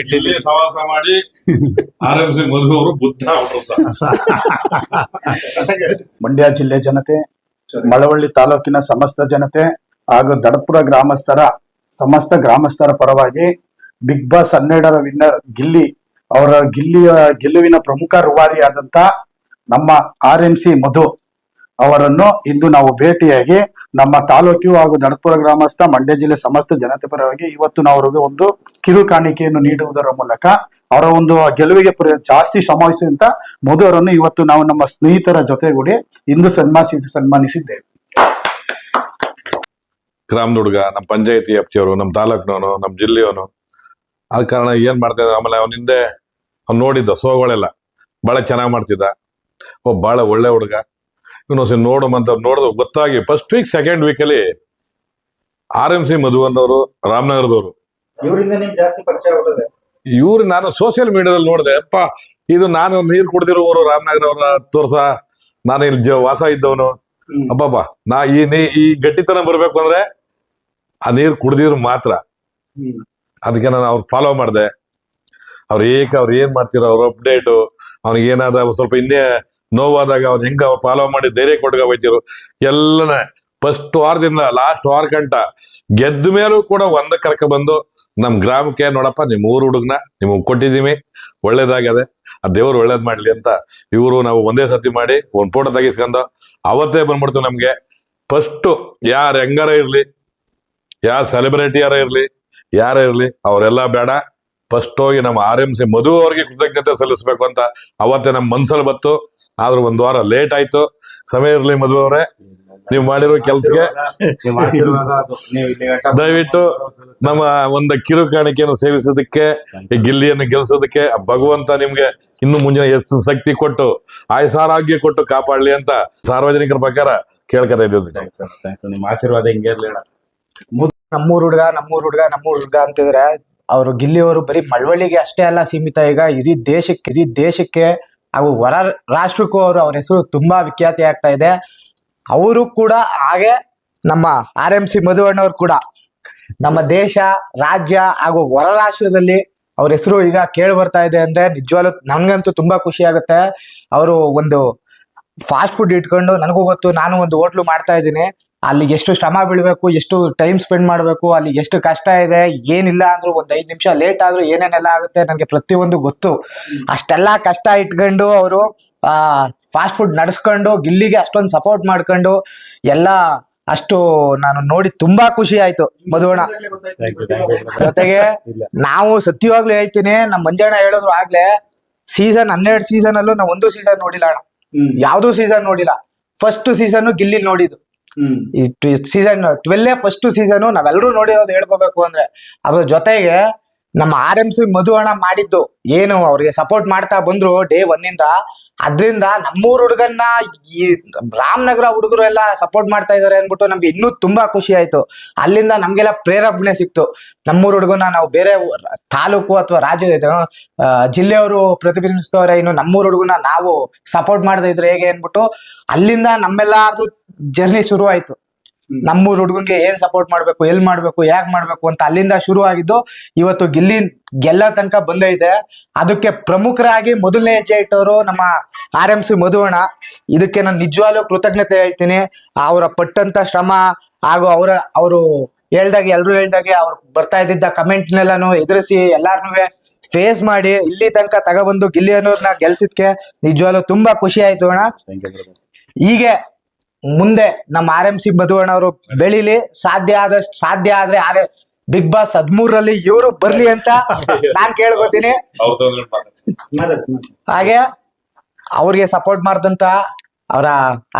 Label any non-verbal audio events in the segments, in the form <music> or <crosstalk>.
ಇಲ್ಲಿ ಸವಾಸ ಮಾಡಿ R M C ಮಧು ಅವರು ಬುದ್ಧ ಅವರು <laughs> ಮಂಡ್ಯ ಜಿಲ್ಲೆ ಜನತೆ ಮಳವಳ್ಳಿ ತಾಲೂಕಿನ ಸಮಸ್ತ ಜನತೆ ಹಾಗೂ ದಡಪುರ ಗ್ರಾಮಸ್ಥರ ಸಮಸ್ತ ಗ್ರಾಮಸ್ಥರ ಪರವಾಗಿ ಬಿಗ್ ಬಾಸ್ ಹನ್ನೆರಡರ ವಿನ್ನರ್ ಗಿಲ್ಲಿ ಅವರ ಗಿಲ್ಲಿಯ ಗೆಲುವಿನ ಪ್ರಮುಖ ರೂವಾರಿಯಾದಂತ ನಮ್ಮ ಆರ್ ಎಂ ಸಿ ಮಧು ಅವರನ್ನು ಇಂದು ನಾವು ಭೇಟಿಯಾಗಿ ನಮ್ಮ ತಾಲೂಕು ಹಾಗೂ ನಡಪುರ ಗ್ರಾಮಸ್ಥ, ಮಂಡ್ಯ ಜಿಲ್ಲೆ ಸಮಸ್ತ ಜನತೆ ಪರವಾಗಿ ಇವತ್ತು ನಾವು ಅವರಿಗೆ ಒಂದು ಕಿರು ಕಾಣಿಕೆಯನ್ನು ನೀಡುವುದರ ಮೂಲಕ ಅವರ ಒಂದು ಗೆಲುವಿಗೆ ಜಾಸ್ತಿ ಶ್ರಮವಹಿಸಿದಂತ ಮಧು ಅವರನ್ನು ಇವತ್ತು ನಾವು ನಮ್ಮ ಸ್ನೇಹಿತರ ಜೊತೆಗೂಡಿ ಇಂದು ಸನ್ಮಾನಿಸಿ, ಸನ್ಮಾನಿಸಿದ್ದೇವೆ. ಗ್ರಾಮ ಹುಡುಗ ನಮ್ಮ ಪಂಚಾಯತಿ ವ್ಯಾಪ್ತಿಯವರು, ನಮ್ಮ ತಾಲೂಕಿನವನು, ನಮ್ಮ ಜಿಲ್ಲೆಯವನು. ಆದ ಕಾರಣ ಏನ್ ಮಾಡ್ತಾ ಆಮೇಲೆ ಅವನ ಹಿಂದೆ ಅವ್ನು ನೋಡಿದ್ದ ಸೋಗಳೆಲ್ಲ ಬಹಳ ಚೆನ್ನಾಗಿ ಮಾಡ್ತಿದ್ದ. ಓ, ಬಹಳ ಒಳ್ಳೆ ಹುಡುಗ. ಇವನು ಸ ನೋಡಮಂತ ನೋಡಿದ ಗೊತ್ತಾಗಿ ಫಸ್ಟ್ ವೀಕ್ ಸೆಕೆಂಡ್ ವೀಕಲ್ಲಿ ಆರ್ ಎಂ ಸಿ ರಾಮನಗರದವರು. ಜಾಸ್ತಿ ಪರಿಚಯ ಆಗ್ತದೆ ಇವ್ರು ನಾನು ಸೋಷಿಯಲ್ ಮೀಡಿಯಾದಲ್ಲಿ ನೋಡಿದೆ ಅಪ್ಪ ಇದು ನಾನು ನೀರು ಕುಡ್ದಿರೋರು ರಾಮನಗರ ಅವರ ತೋರ್ಸ. ನಾನು ಇಲ್ಲಿ ಜ- ವಾಸ ಇದ್ದವನು. ಅಬ್ಬಬ್ಬಾ ನಾ ಈ ನೀ ಈ ಗಟ್ಟಿತನ ಬರ್ಬೇಕು ಅಂದ್ರೆ ಆ ನೀರು ಕುಡ್ದಿದ್ರು ಮಾತ್ರ. ಅದಕ್ಕೆ ನಾನು ಅವ್ರು ಫಾಲೋ ಮಾಡಿದೆ. ಅವ್ರು ಏಕ ಅವ್ರು ಏನ್ ಮಾಡ್ತಿರೋ ಅವ್ರ ಅಪ್ಡೇಟು ಅವ್ನಿಗೆ ಏನಾದ ಸ್ವಲ್ಪ ಇನ್ನೇ ನೋವಾದಾಗ ಅವ್ನು ಹೆಂಗ ಫಾಲೋ ಮಾಡಿ ಧೈರ್ಯ ಕೊಟ್ಕ ಹೋಯ್ತಿರು ಎಲ್ಲನ ಫಸ್ಟ್ ವಾರದಿಂದ ಲಾಸ್ಟ್ ವಾರ ಗಂಟ ಗೆದ್ದ ಮೇಲೂ ಕೂಡ ಒಂದ ಕರ್ಕ ಬಂದು, ನಮ್ ಗ್ರಾಮಕ್ಕೆ ನೋಡಪ್ಪ, ನಿಮ್ ಊರು ಹುಡುಗನ ನಿಮಗೆ ಕೊಟ್ಟಿದೀವಿ ಒಳ್ಳೇದಾಗದೆ ಆ ದೇವ್ರು ಒಳ್ಳೇದ್ ಮಾಡ್ಲಿ ಅಂತ ಇವರು ನಾವು ಒಂದೇ ಸತಿ ಮಾಡಿ ಒಂದ್ ಫೋಟೋ ತೆಗಿಸ್ಕೊಂಡು ಅವತ್ತೇ ಬಂದ್ಬಿಡ್ತು ನಮ್ಗೆ. ಫಸ್ಟ್ ಯಾರು ಹೆಂಗಾರ ಇರ್ಲಿ, ಯಾರ ಸೆಲೆಬ್ರಿಟಿ ಯಾರ ಇರ್ಲಿ ಯಾರ ಇರ್ಲಿ, ಅವರೆಲ್ಲ ಬೇಡ. ಫಸ್ಟ್ ಹೋಗಿ ನಮ್ಮ ಆರ್ ಎಂ ಸಿ ಮಧು ಅವ್ರಿಗೆ ಕೃತಜ್ಞತೆ ಸಲ್ಲಿಸ್ಬೇಕು ಅಂತ ಅವತ್ತೇ ನಮ್ಮ ಮನ್ಸಲ್ಲಿ ಬತ್ತು ಆದ್ರೂ ಒಂದ್ ವಾರ ಲೇಟ್ ಆಯ್ತು. ಸಮಯ ಇರ್ಲಿ ಮದ್ವೆ ಅವರೇ. ನೀವು ಮಾಡಿರೋ ಕೆಲ್ಸಕ್ಕೆ ದಯವಿಟ್ಟು ನಮ್ಮ ಒಂದು ಕಿರು ಕಾಣಿಕೆಯನ್ನು ಸೇವಿಸೋದಕ್ಕೆ ಈ ಗಿಲ್ಲಿಯನ್ನು ಗೆಲ್ಸೋದಕ್ಕೆ ಭಗವಂತ ನಿಮ್ಗೆ ಇನ್ನು ಮುಂಜಾನೆ ಎಷ್ಟು ಶಕ್ತಿ ಕೊಟ್ಟು ಆಯಸಾರಾಗ್ಯ ಕೊಟ್ಟು ಕಾಪಾಡ್ಲಿ ಅಂತ ಸಾರ್ವಜನಿಕರ ಪ್ರಕಾರ ಕೇಳ್ಕೊತಾ ಇದ್ದೀವಿ. ನಿಮ್ಮ ಆಶೀರ್ವಾದ ಹಿಂಗೆ. ನಮ್ಮೂರ್ ಹುಡ್ಗ ನಮ್ಮೂರ್ ಹುಡ್ಗ ನಮ್ಮೂರ್ ಹುಡ್ಗ ಅಂತಿದ್ರೆ ಅವರು ಗಿಲ್ಲಿಯವರು ಬರೀ ಮಳವಳ್ಳಿಗೆ ಅಷ್ಟೇ ಅಲ್ಲ ಸೀಮಿತ. ಈಗ ಇಡೀ ದೇಶಕ್ಕೆ ಇಡೀ ದೇಶಕ್ಕೆ ಹಾಗೂ ಹೊರ ರಾಷ್ಟ್ರಕ್ಕೂ ಅವರು ಅವ್ರ ಹೆಸರು ತುಂಬಾ ವಿಖ್ಯಾತಿ ಆಗ್ತಾ ಇದೆ. ಅವರು ಕೂಡ ಹಾಗೆ ನಮ್ಮ ಆರ್ ಎಂ ಸಿ ಮಧುವಣ್ಣವ್ರು ಕೂಡ ನಮ್ಮ ದೇಶ, ರಾಜ್ಯ ಹಾಗೂ ಹೊರ ರಾಷ್ಟ್ರದಲ್ಲಿ ಅವ್ರ ಹೆಸರು ಈಗ ಕೇಳಿ ಬರ್ತಾ ಇದೆ ಅಂದ್ರೆ ನಿಜವಾಗ್ಲೂ ನನ್ಗಂತೂ ತುಂಬಾ ಖುಷಿ ಆಗುತ್ತೆ. ಅವರು ಒಂದು ಫಾಸ್ಟ್ ಫುಡ್ ಇಟ್ಕೊಂಡು, ನನಗೂ ಗೊತ್ತು, ನಾನು ಒಂದು ಹೋಟ್ಲು ಮಾಡ್ತಾ ಇದ್ದೀನಿ. ಅಲ್ಲಿ ಎಷ್ಟು ಶ್ರಮ ಬೀಳ್ಬೇಕು ಎಷ್ಟು ಟೈಮ್ ಸ್ಪೆಂಡ್ ಮಾಡಬೇಕು ಅಲ್ಲಿ ಎಷ್ಟು ಕಷ್ಟ ಇದೆ ಏನಿಲ್ಲ ಅಂದ್ರು ಒಂದ್ ಐದು ನಿಮಿಷ ಲೇಟ್ ಆದ್ರೂ ಏನೇನೆಲ್ಲ ಆಗುತ್ತೆ ನನಗೆ ಪ್ರತಿಯೊಂದು ಗೊತ್ತು. ಅಷ್ಟೆಲ್ಲ ಕಷ್ಟ ಇಟ್ಕೊಂಡು ಅವರು ಆ ಫಾಸ್ಟ್ ಫುಡ್ ನಡೆಸ್ಕೊಂಡು ಗಿಲ್ಲಿಗೆ ಅಷ್ಟೊಂದು ಸಪೋರ್ಟ್ ಮಾಡ್ಕೊಂಡು ಎಲ್ಲ ಅಷ್ಟು ನಾನು ನೋಡಿ ತುಂಬಾ ಖುಷಿ ಆಯ್ತು. ಮಧುವಣ ಜೊತೆಗೆ ನಾವು ಸತ್ಯವಾಗ್ಲೂ ಹೇಳ್ತೀನಿ ನಮ್ಮ ಮಂಜಣ್ಣ ಹೇಳಿದ್ರು ಆಗ್ಲೇ ಸೀಸನ್ ಹನ್ನೆರಡು ಸೀಸನ್ ಅಲ್ಲೂ ನಾವು ಒಂದು ಸೀಸನ್ ನೋಡಿಲ್ಲ ಅಣ್ಣ. ಯಾವ್ದು ಸೀಸನ್ ನೋಡಿಲ್ಲ. ಫಸ್ಟ್ ಸೀಸನ್ ಗಿಲ್ಲಿ ನೋಡಿದ್ದು. ಸೀಸನ್ ಟ್ವೆಲ್ ಫಸ್ಟ್ ಸೀಸನ್ ನಾವೆಲ್ಲರೂ ನೋಡಿರೋದು ಹೇಳ್ಕೋಬೇಕು ಅಂದ್ರೆ ಅದ್ರ ಜೊತೆಗೆ ನಮ್ಮ ಆರ್ ಎಂ ಸಿ ಮಧು ಅಣ್ಣ ಮಾಡಿದ್ದು. ಏನು ಅವ್ರಿಗೆ ಸಪೋರ್ಟ್ ಮಾಡ್ತಾ ಬಂದ್ರು ಡೇ ಒನ್ ಇಂದ ಅದ್ರಿಂದ ನಮ್ಮೂರ್ ಹುಡುಗನ್ನ ಈ ರಾಮನಗರ ಹುಡುಗರು ಎಲ್ಲ ಸಪೋರ್ಟ್ ಮಾಡ್ತಾ ಇದಾರೆ ಅನ್ಬಿಟ್ಟು ನಮ್ಗೆ ಇನ್ನೂ ತುಂಬಾ ಖುಷಿ ಆಯ್ತು. ಅಲ್ಲಿಂದ ನಮ್ಗೆಲ್ಲ ಪ್ರೇರಣೆ ಸಿಕ್ತು. ನಮ್ಮೂರ್ ಹುಡುಗನ ನಾವು ಬೇರೆ ತಾಲೂಕು ಅಥವಾ ರಾಜ್ಯ ಜಿಲ್ಲೆಯವರು ಪ್ರತಿಬಿಂಬಿಸ್ತವ್ರೆ ಇನ್ನು ನಮ್ಮೂರ್ ಹುಡುಗನ ನಾವು ಸಪೋರ್ಟ್ ಮಾಡದೇ ಇದ್ರೆ ಹೇಗೆ ಅನ್ಬಿಟ್ಟು ಅಲ್ಲಿಂದ ನಮ್ಮೆಲ್ಲರದು ಜರ್ನಿ ಶುರು ಆಯ್ತು. ನಮ್ಮೂರು ಹುಡುಗನ್ಗೆ ಏನ್ ಸಪೋರ್ಟ್ ಮಾಡ್ಬೇಕು ಎಲ್ ಮಾಡ್ಬೇಕು ಯಾಕೆ ಮಾಡ್ಬೇಕು ಅಂತ ಅಲ್ಲಿಂದ ಶುರು ಆಗಿದ್ದು ಇವತ್ತು ಗಿಲ್ಲಿ ಗೆಲ್ಲ ತನಕ ಬಂದೈತೆ ಅದಕ್ಕೆ ಪ್ರಮುಖರಾಗಿ ಮೊದಲನೇ ಹೆಜ್ಜೆ ಇಟ್ಟವರು ನಮ್ಮ ಆರ್ ಎಂ ಸಿ ಮಧುವಣ. ಇದಕ್ಕೆ ನಾನು ನಿಜವಾಗ್ಲೂ ಕೃತಜ್ಞತೆ ಹೇಳ್ತೀನಿ. ಅವರ ಪಟ್ಟಂತ ಶ್ರಮ ಹಾಗೂ ಅವರ ಅವರು ಹೇಳ್ದಾಗ ಎಲ್ರು ಹೇಳ್ದಾಗೆ ಅವ್ರು ಬರ್ತಾ ಇದ್ದಿದ್ದ ಕಮೆಂಟ್ನೆಲ್ಲಾನು ಎದುರಿಸಿ ಎಲ್ಲಾರ್ನು ಫೇಸ್ ಮಾಡಿ ಇಲ್ಲಿ ತನಕ ತಗೊಬಂದು ಗಿಲ್ಲಿ ಅನ್ನೋರ್ನ ಗೆಲ್ಸಿದ್ಕೆ ನಿಜವಾಗ್ಲೂ ತುಂಬಾ ಖುಷಿ ಆಯ್ತು ಅಣ್ಣ. ಹೀಗೆ ಮುಂದೆ ನಮ್ಮ ಆರ್ ಎಂ ಸಿ ಮಧುವಣ್ಣವರು ಬೆಳಿಲಿ ಸಾಧ್ಯ ಆದಷ್ಟು, ಸಾಧ್ಯ ಆದ್ರೆ ಆರ್ ಬಿಗ್ ಬಾಸ್ ಹದ್ಮೂರಲ್ಲಿ ಇವರು ಬರ್ಲಿ ಅಂತ ನಾನ್ ಕೇಳ್ಕೊತೀನಿ. ಹಾಗೆ ಅವ್ರಿಗೆ ಸಪೋರ್ಟ್ ಮಾಡ್ದಂತ ಅವರ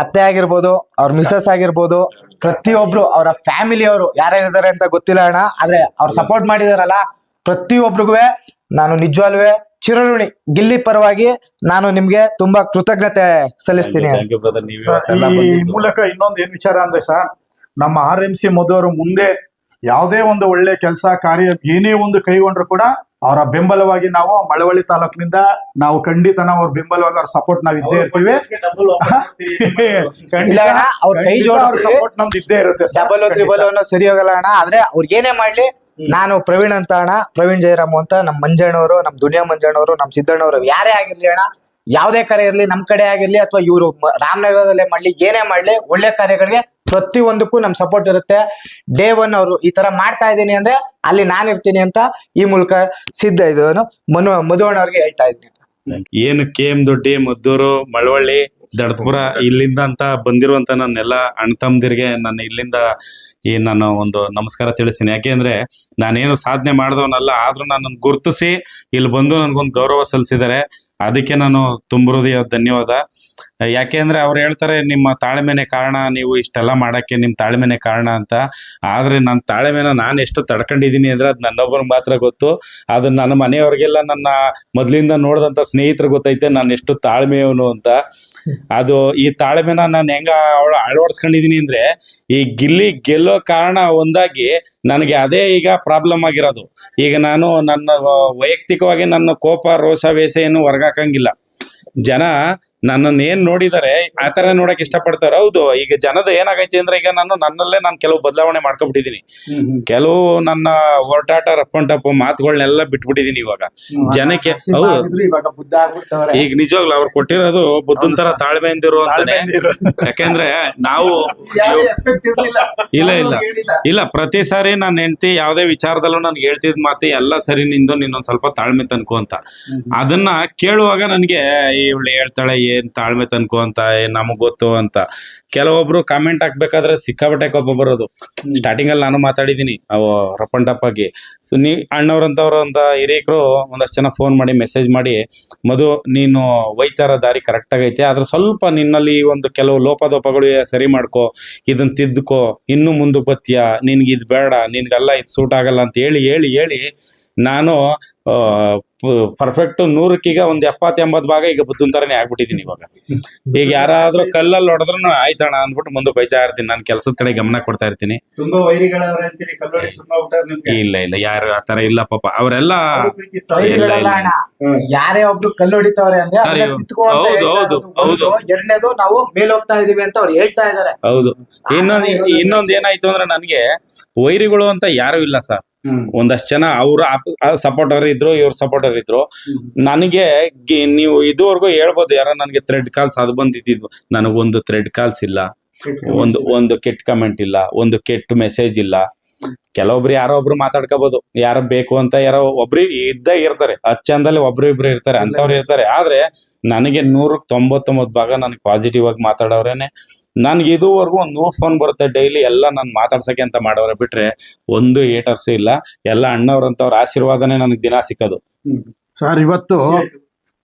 ಅತ್ತೆ ಆಗಿರ್ಬೋದು, ಅವ್ರ ಮಿಸಸ್ ಆಗಿರ್ಬೋದು, ಪ್ರತಿಯೊಬ್ರು ಅವರ ಫ್ಯಾಮಿಲಿ ಅವರು ಯಾರ್ಯಾರಿದ್ದಾರೆ ಅಂತ ಗೊತ್ತಿಲ್ಲ ಅಣ್ಣ, ಆದ್ರೆ ಅವ್ರು ಸಪೋರ್ಟ್ ಮಾಡಿದಾರಲ್ಲ, ಪ್ರತಿಯೊಬ್ರಿಗೂ ನಾನು ನಿಜವಾಲ್ವೇ ಚಿರಋಣಿ ಗಿಲ್ಲಿ ಪರವಾಗಿ ನಾನು ನಿಮ್ಗೆ ತುಂಬಾ ಕೃತಜ್ಞತೆ ಸಲ್ಲಿಸ್ತೀನಿ ಈ ಮೂಲಕ ಇನ್ನೊಂದು ಏನ್ ವಿಚಾರ ಅಂದ್ರೆ ಸರ್ ನಮ್ಮ ಆರ್ ಎಂ ಸಿ ಮಧುವರು ಮುಂದೆ ಯಾವುದೇ ಒಂದು ಒಳ್ಳೆ ಕೆಲಸ ಕಾರ್ಯ ಏನೇ ಒಂದು ಕೈಗೊಂಡ್ರು ಕೂಡ ಅವರ ಬೆಂಬಲವಾಗಿ ನಾವು ಮಳವಳ್ಳಿ ತಾಲೂಕಿನಿಂದ ನಾವು ಖಂಡಿತ ನಾವು ಅವ್ರ ಬೆಂಬಲವಾಗಿ ಅವ್ರ ಸಪೋರ್ಟ್ ನಾವ್ ಇದ್ದೇ ಇರ್ತೀವಿ ಅವ್ರ ಕೈ. ಸಪೋರ್ಟ್ ನಮ್ದು ಇದ್ದೇ ಇರುತ್ತೆ. ಡಬಲ್ ತ್ರಿಬಲ್ ಸರಿ ಹೋಗಲ್ಲ ಅಣ್ಣ ಆದ್ರೆ ಅವ್ರಿಗೆ ಏನೇ ಮಾಡ್ಲಿ ನಾನು ಪ್ರವೀಣ್ ಅಂತ ಅಣ್ಣ. ಪ್ರವೀಣ್ ಜಯರಾಮ್ ಅಂತ ನಮ್ ಮಂಜಣ್ಣವರು ನಮ್ ದುನಿಯಾ ಮಂಜಣ್ಣವರು ನಮ್ ಸಿದ್ದಣ್ಣವರು. ಯಾರೇ ಆಗಿರ್ಲಿ ಅಣ್ಣ ಯಾವ್ದೇ ಕಾರ್ಯ ಇರ್ಲಿ ನಮ್ ಕಡೆ ಆಗಿರ್ಲಿ ಅಥವಾ ಇವರು ರಾಮನಗರದಲ್ಲೇ ಮಾಡ್ಲಿ ಏನೇ ಮಾಡ್ಲಿ ಒಳ್ಳೆ ಕಾರ್ಯಗಳಿಗೆ ಪ್ರತಿ ಒಂದಕ್ಕೂ ನಮ್ ಸಪೋರ್ಟ್ ಇರುತ್ತೆ. ಡೇ ಒನ್ ಅವರು ಈ ತರ ಮಾಡ್ತಾ ಇದ್ದೀನಿ ಅಂದ್ರೆ ಅಲ್ಲಿ ನಾನು ಇರ್ತೀನಿ ಅಂತ ಈ ಮೂಲಕ ಸಿದ್ಧ ಇದು ಮನು ಮಧುವಣ್ಣವ್ರಿಗೆ ಹೇಳ್ತಾ ಇದ್ದೀನಿ. ಏನು ಕೆ ಎಂ ದೊಡ್ಡಿ ಮದ್ದೂರು ಮಳವಳ್ಳಿ ದಡಪುರ ಇಲ್ಲಿಂದ ಅಂತ ಬಂದಿರುವಂತ ನನ್ನೆಲ್ಲ ಅಣ್ಣ ತಮ್ಮದಿರಿಗೆ ನನ್ನ ಇಲ್ಲಿಂದ ಈ ನಾನು ಒಂದು ನಮಸ್ಕಾರ ತಿಳಿಸ್ತೀನಿ. ಯಾಕೆಂದ್ರೆ ನಾನೇನು ಸಾಧನೆ ಮಾಡಿದವನಲ್ಲ, ಆದ್ರೂ ನಾನು ಗುರುತಿಸಿ ಇಲ್ಲಿ ಬಂದು ನನ್ಗೊಂದು ಗೌರವ ಸಲ್ಲಿಸಿದ್ದಾರೆ. ಅದಕ್ಕೆ ನಾನು ತುಂಬ ಧನ್ಯವಾದ. ಯಾಕೆ ಅಂದ್ರೆ ಅವ್ರು ಹೇಳ್ತಾರೆ, ನಿಮ್ಮ ತಾಳ್ಮೆನೆ ಕಾರಣ, ನೀವು ಇಷ್ಟೆಲ್ಲ ಮಾಡಕ್ಕೆ ನಿಮ್ಮ ತಾಳ್ಮೆನೆ ಕಾರಣ ಅಂತ. ಆದ್ರೆ ನನ್ನ ತಾಳ್ಮೆನ ನಾನು ಎಷ್ಟು ತಡ್ಕೊಂಡಿದ್ದೀನಿ ಅಂದ್ರೆ ಅದು ನನ್ನೊಬ್ಬರಿಗೆ ಮಾತ್ರ ಗೊತ್ತು. ಅದು ನನ್ನ ಮನೆಯವ್ರಿಗೆಲ್ಲ ನನ್ನ ಮೊದಲಿಂದ ನೋಡಿದಂಥ ಸ್ನೇಹಿತರು ಗೊತ್ತೈತೆ, ನಾನು ಎಷ್ಟು ತಾಳ್ಮೆಯವನು ಅಂತ. ಅದು ಈ ತಾಳ್ಮೆನ ನಾನು ಹೆಂಗ ಅವಳ ಅಳವಡಿಸ್ಕೊಂಡಿದೀನಿ ಅಂದ್ರೆ, ಈ ಗಿಲ್ಲಿ ಗೆಲ್ಲೋ ಕಾರಣ ಒಂದಾಗಿ ನನಗೆ ಅದೇ ಈಗ ಪ್ರಾಬ್ಲಮ್ ಆಗಿರೋದು. ಈಗ ನಾನು ನನ್ನ ವೈಯಕ್ತಿಕವಾಗಿ ನನ್ನ ಕೋಪ, ರೋಷ, ವೇಷ ಏನು ಹೊರಗಾಕಂಗಿಲ್ಲ ಜನ ನನ್ನನ್ನು ಏನ್ ನೋಡಿದಾರೆ ಆ ತರ ನೋಡಕ್ ಇಷ್ಟಪಡ್ತಾರೆ ಹೌದು ಈಗ ಜನದ ಏನಾಗೈತಿ ಅಂದ್ರೆ ಈಗ ನಾನು ನನ್ನಲ್ಲೇ ನಾನು ಕೆಲವು ಬದಲಾವಣೆ ಮಾಡ್ಕೊಬಿಟ್ಟಿದೀನಿ. ಕೆಲವು ನನ್ನ ಹೊರಟಾಟ ರಫ್ ಅಂಡ್ ಟಪ್ ಮಾತುಗಳನ್ನೆಲ್ಲ ಬಿಟ್ಬಿಟ್ಟಿದೀನಿ ಇವಾಗ. ಜನಕ್ಕೆ ಈಗ ನಿಜವಾಗ್ಲು ಅವ್ರು ಕೊಟ್ಟಿರೋದು ಬುದ್ಧನ್ ತರ ತಾಳ್ಮೆಯಿಂದ ಅಂತಾನೆ. ಯಾಕೆಂದ್ರೆ ನಾವು ಇಲ್ಲ ಇಲ್ಲ. ಇಲ್ಲ ಪ್ರತಿ ಸಾರಿ ನಾನು ಹೆಂಡತಿ ಯಾವ್ದೇ ವಿಚಾರದಲ್ಲೂ ನನ್ಗೆ ಹೇಳ್ತಿದ್ ಮಾತು ಎಲ್ಲ ಸರಿ ನಿಂದು ನಿನ್ನೊಂದ್ ಸ್ವಲ್ಪ ತಾಳ್ಮೆ ತನ್ಕೋ ಅಂತ. ಅದನ್ನ ಕೇಳುವಾಗ ನನ್ಗೆ ಇವಳು ಹೇಳ್ತಾಳೆ, ಏನ್ ತಾಳ್ಮೆ ತನ್ಕೋ ಅಂತ, ಏನ್ ನಮಗ್ ಗೊತ್ತು ಅಂತ. ಕೆಲವೊಬ್ರು ಕಾಮೆಂಟ್ ಹಾಕ್ಬೇಕಾದ್ರೆ ಸಿಕ್ಕಾಬಟ್ಟೆ ಕೊಬ್ಬ ಬರೋದು. ಸ್ಟಾರ್ಟಿಂಗ್ ಅಲ್ಲಿ ನಾನು ಮಾತಾಡಿದೀನಿ ಅವು ರಪ್ಪನ್ ಟಪ್ ಆಗಿ. ಸೊ ನೀ, ಅಣ್ಣವ್ರಂತವ್ರು ಅಂತ ಹಿರಿಯಕರು ಒಂದಷ್ಟು ಜನ ಫೋನ್ ಮಾಡಿ ಮೆಸೇಜ್ ಮಾಡಿ, ಮಧು, ನೀನು ವೈಚಾರ ದಾರಿ ಕರೆಕ್ಟ್ ಆಗೈತೆ ಆದ್ರೆ ಸ್ವಲ್ಪ ನಿನ್ನಲ್ಲಿ ಒಂದು ಕೆಲವು ಲೋಪದೋಪಗಳು ಸರಿ ಮಾಡ್ಕೋ ಇದನ್ನ ತಿದ್ದುಕೋ ಇನ್ನು ಮುಂದೆ ಬತ್ತೀಯ, ನಿನ್ಗೆ ಇದು ಬೇಡ, ನಿನ್ಗೆಲ್ಲ ಇದು ಸೂಟ್ ಆಗಲ್ಲ ಅಂತ ಹೇಳಿ ಹೇಳಿ ಹೇಳಿ ನಾನು ಪರ್ಫೆಕ್ಟ್ ನೂರಕ್ಕೀಗ ಒಂದ್ ಎಪ್ಪತ್ ಎಂಬತ್ ಭಾಗ ಈಗ ಬುದ್ಧನ್ ತರನೇ ಆಗ್ಬಿಟ್ಟಿದೀನಿ ಇವಾಗ. ಈಗ ಯಾರಾದ್ರೂ ಕಲ್ಲಲ್ಲಿ ಹೊಡೆದ್ರು ಆಯ್ತಣ ಅಂದ್ಬಿಟ್ಟು ಮುಂದೆ ಬೈತಾ ಇರ್ತೀನಿ. ನಾನು ಕೆಲಸದ ಕಡೆ ಗಮನ ಕೊಡ್ತಾ ಇರ್ತೀನಿ. ಇಲ್ಲ ಇಲ್ಲ ಯಾರು ಆತರ ಇಲ್ಲ ಪಾಪ. ಅವರೆಲ್ಲ. ಯಾರೇ ಒಬ್ರು ಕಲ್ಲು ಹೊಡಿತಾವ್ರೆ. ಎರಡನೇದು ನಾವು ಮೇಲ್ ಹೋಗ್ತಾ ಇದೀವಿ ಅಂತ ಅವ್ರು ಹೇಳ್ತಾ ಇದಾರೆ. ಹೌದು. ಇನ್ನೊಂದ್ ಇನ್ನೊಂದ್ ಏನಾಯ್ತು ಅಂದ್ರೆ ನನ್ಗೆ ವೈರಿಗಳು ಅಂತ ಯಾರು ಇಲ್ಲ ಸರ್. ಒಂದಷ್ಟು ಜನ ಅವ್ರ ಸಪೋರ್ಟರ್ ಇದ್ರು ಇವ್ರ ಸಪೋರ್ಟರ್ ಇದ್ರು. ನನಗೆ ನೀವು ಇದುವರೆಗೂ ಹೇಳ್ಬೋದು ಯಾರೋ ನನಗೆ ಥ್ರೆಡ್ ಕಾಲ್ಸ್ ಅದು ಬಂದಿದ್ದು ನನಗೊಂದು ಥ್ರೆಡ್ ಕಾಲ್ಸ್ ಇಲ್ಲ. ಒಂದು ಒಂದು ಕೆಟ್ಟ ಕಮೆಂಟ್ ಇಲ್ಲ. ಒಂದು ಕೆಟ್ಟ ಮೆಸೇಜ್ ಇಲ್ಲ. ಕೆಲವೊಬ್ರು ಯಾರೋ ಒಬ್ರು ಮಾತಾಡ್ಕೋಬಹುದು ಯಾರ ಬೇಕು ಅಂತ ಯಾರೋ ಒಬ್ರು ಇದ್ದ ಇರ್ತಾರೆ. ಹತ್ತು ಚಂದಲ್ಲಿ ಒಬ್ರು ಇಬ್ರು ಇರ್ತಾರೆ ಅಂತವ್ರು ಇರ್ತಾರೆ. ಆದ್ರೆ ನನಗೆ ನೂರಕ್ಕೆ ತೊಂಬತ್ತೊಂಬತ್ತು ಭಾಗ ನನಗೆ ಪಾಸಿಟಿವ್ ಆಗಿ ಮಾತಾಡೋರೇನೆ. ನನ್ಗೆ ಇದುವರೆಗೂ ಒಂದು ನೂರು ಫೋನ್ ಬರುತ್ತೆ ಡೈಲಿ ಎಲ್ಲ ನಾನು ಮಾತಾಡ್ಸಕ್ಕೆ ಅಂತ ಮಾಡೋರ ಬಿಟ್ರೆ ಒಂದು ಏಟರ್ಸು ಇಲ್ಲ. ಎಲ್ಲ ಅಣ್ಣವ್ರಂತವ್ರ ಆಶೀರ್ವಾದನೇ ನನಗೆ ದಿನ ಸಿಕ್ಕದು. ಸರ್ ಇವತ್ತು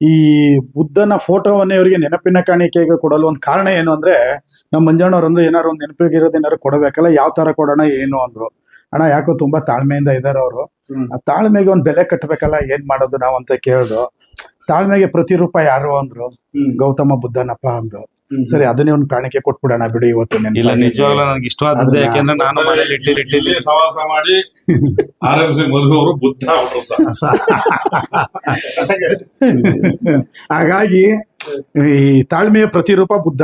ಈ ಬುದ್ಧನ ಫೋಟೋವನ್ನೇ ಇವರಿಗೆ ನೆನಪಿನ ಕಾಣಿಕೆಗೆ ಕೊಡಲು ಒಂದು ಕಾರಣ ಏನು ಅಂದ್ರೆ ನಮ್ಮ ಮಂಜಣ್ಣವ್ರು ಅಂದ್ರೆ ಏನಾರು ಒಂದು ನೆನಪಿಗಿರೋದು ಏನಾರು ಕೊಡಬೇಕಲ್ಲ ಯಾವ ತರ ಕೊಡೋಣ ಏನು ಅಂದ್ರು. ಅಣ್ಣ ಯಾಕೋ ತುಂಬಾ ತಾಳ್ಮೆಯಿಂದ ಇದಾರೆ ಅವರು. ಆ ತಾಳ್ಮೆಗೆ ಒಂದು ಬೆಲೆ ಕಟ್ಟಬೇಕಲ್ಲ ಏನ್ ಮಾಡೋದು ನಾವು ಅಂತ ಕೇಳ್ದು. ತಾಳ್ಮೆಗೆ ಪ್ರತಿರೂಪ ಯಾರು ಅಂದ್ರು. ಹ್ಮ್. ಗೌತಮ ಬುದ್ಧನಪ್ಪ ಅಂದ್ರು. ಸರಿ ಅದನ್ನೇ ಒಂದು ಕಾಣಿಕೆ ಕೊಟ್ಬಿಡೋಣ ಬಿಡಿ ಇವತ್ತು. ಇಲ್ಲ ನಿಜವಾಗ್ಲೂ ನನಗೆ ಇಷ್ಟವಾದದ್ದು ಅದನ್ನ- ಯಾಕೆಂದ್ರೆ ನಾನು ಮನೇಲಿ ಇಟ್ಟಿ ಇಲ್ಲಿ ಸಹವಾಸ ಮಾಡಿ <laughs> R M C Madhu Buddha ಅವರು ಸಹ. <laughs> ಹಾಗಾಗಿ ಈ ತಾಳ್ಮೆಯ ಪ್ರತಿರೂಪ ಬುದ್ಧ.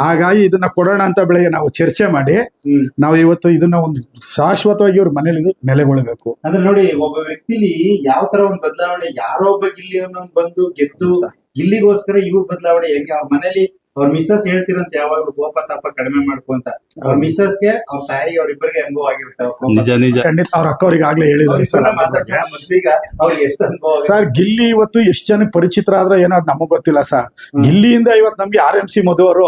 ಹಾಗಾಗಿ ಇದನ್ನ ಕೊಡೋಣ ಅಂತ ಬೆಳಗ್ಗೆ ನಾವು ಚರ್ಚೆ ಮಾಡಿ ಹ್ಮ್. ನಾವು ಇವತ್ತು ಇದನ್ನ ಒಂದು ಶಾಶ್ವತವಾಗಿ ಇವ್ರ ಮನೇಲಿ ಇದು ನೆಲೆಗೊಳ್ಳಬೇಕು ಅಂದ್ರೆ ನೋಡಿ ಒಬ್ಬ ವ್ಯಕ್ತಿಲಿ ಯಾವ ತರ ಒಂದ್ ಬದಲಾವಣೆ ಯಾರೋ ಒಬ್ಬ ಗಿಲ್ಲಿಯನ್ನು ಬಂದು ಗೆದ್ದು ಇಲ್ಲಿಗೋಸ್ಕರ ಇವ್ರ ಬದಲಾವಣೆ ಹೆಂಗೆ? ಅವ್ರ ಮನೇಲಿ ಅವ್ರ ಮಿಸ್ಸಸ್ ಹೇಳ್ತಿರಂತ ಯಾವಾಗ್ಲೂ ಕೋಪ ತಾಪ ಕಡಿಮೆ ಮಾಡ್ಕೊಂತ ಅವ್ರ ಮಿಸ್ಸಸ್ಗೆ ಅವ್ರ ತಾಯಿ ಅವ್ರಿಬ್ಬರಿಗೆ ಅನುಭವ ಆಗಿರುತ್ತೆ ಅವ್ರ ನಿಜ ನಿಜ. ಖಂಡಿತ ಅವ್ರ ಅಕ್ಕವ್ರಿಗೆ ಆಗ್ಲೇ ಹೇಳಿದ್ದಾರೆ ಸರ್. ಅವ್ರಿಬ್ಬರನ್ನ ಮಾತಾಡ್ಸೋಣ ಮೊದ್ಲೀಗ ಅವ್ರಿಗೆ ಎಷ್ಟು ಅನುಭವ ಆಗಿದೆ. ಸರ್ ಗಿಲ್ಲಿ ಇವತ್ತು ಎಷ್ಟು ಜನ ಪರಿಚಿತರಾದ್ರೆ ಏನೋ ಅದ್ ನಮಗ್ ಗೊತ್ತಿಲ್ಲ ಸರ್. ಗಿಲ್ಲಿಯಿಂದ ಇವತ್ತು ನಮ್ಗೆ ಆರ್ ಎಂ ಸಿ ಮಧು ಅವರು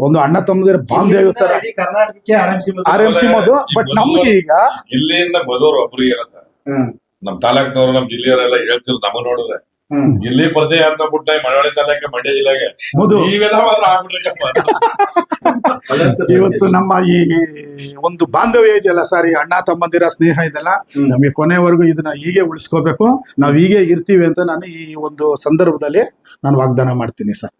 ಒಂದು ಅಣ್ಣ ತಮ್ಮದಿರ ಬಾಂಧವ್ಯ ಇಲ್ಲಿಂದ ತರ ಇಡೀ ಕರ್ನಾಟಕಕ್ಕೆ C R M C Madhu but ನಮ್ಗೆ ಈಗ ಇಲ್ಲಿಂದ ಮಧುರು ಒಬ್ರು ಇಲ್ಲ ಸರ್. ಹ್ಮ್. ನಮ್ ತಾಲೂಕ್ನವ್ರು ನಮ್ ಜಿಲ್ಲೆಯವರೆಲ್ಲ ಹೇಳ್ತಿರೋ ನಮಗ್ ನೋಡಿದ್ರೆ. ಇಲ್ಲಿ ಪರಿಚಯ ಅಂತ ಬಿಟ್ಟ ಮಳವಳ್ಳಿ ತಾಲೂಕ ಮಂಡ್ಯ ಜಿಲ್ಲೆಗೆ. ನೀವೆಲ್ಲ ಮಾತ್ರ ಅದಂತೂ <laughs> ಇವತ್ತು ನಮ್ಮ ಈ ಒಂದು ಬಾಂಧವ್ಯ ಇದೆಯಲ್ಲ ಸರ್ ಈ ಅಣ್ಣ ತಮ್ಮಂದಿರ ಸ್ನೇಹ ಇದೆಲ್ಲ. ನಮಗೆ ಕೊನೆವರೆಗೂ ಇದನ್ನ ಹೀಗೆ ಉಳಿಸ್ಕೋಬೇಕು. ನಾವ್ ಹೀಗೆ ಇರ್ತೀವಿ ಅಂತ ನಾನು ಈ ಒಂದು ಸಂದರ್ಭದಲ್ಲಿ ನಾನು ವಾಗ್ದಾನ ಮಾಡ್ತೀನಿ ಸರ್